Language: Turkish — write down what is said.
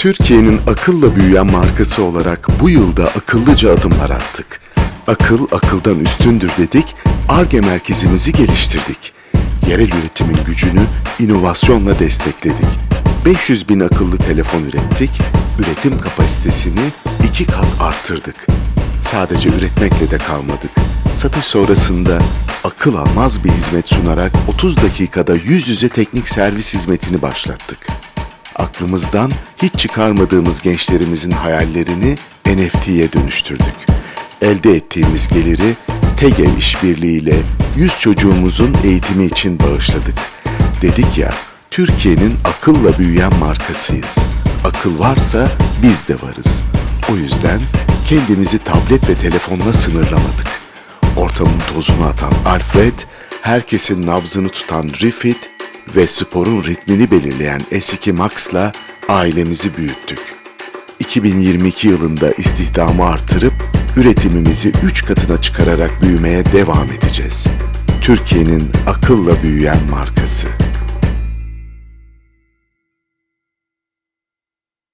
Türkiye'nin akılla büyüyen markası olarak bu yılda akıllıca adımlar attık. Akıl akıldan üstündür dedik, ARGE merkezimizi geliştirdik. Yerel üretimin gücünü inovasyonla destekledik. 500 bin akıllı telefon ürettik, üretim kapasitesini iki kat arttırdık. Sadece üretmekle de kalmadık. Satış sonrasında akıl almaz bir hizmet sunarak 30 dakikada yüz yüze teknik servis hizmetini başlattık aklımızdan hiç çıkarmadığımız gençlerimizin hayallerini NFT'ye dönüştürdük. Elde ettiğimiz geliri TEGEV işbirliğiyle 100 çocuğumuzun eğitimi için bağışladık. Dedik ya, Türkiye'nin akılla büyüyen markasıyız. Akıl varsa biz de varız. O yüzden kendimizi tablet ve telefonla sınırlamadık. Ortamın tozunu atan Alfred, herkesin nabzını tutan Refit ve sporun ritmini belirleyen S2 Max'la ailemizi büyüttük. 2022 yılında istihdamı artırıp üretimimizi 3 katına çıkararak büyümeye devam edeceğiz. Türkiye'nin akılla büyüyen markası.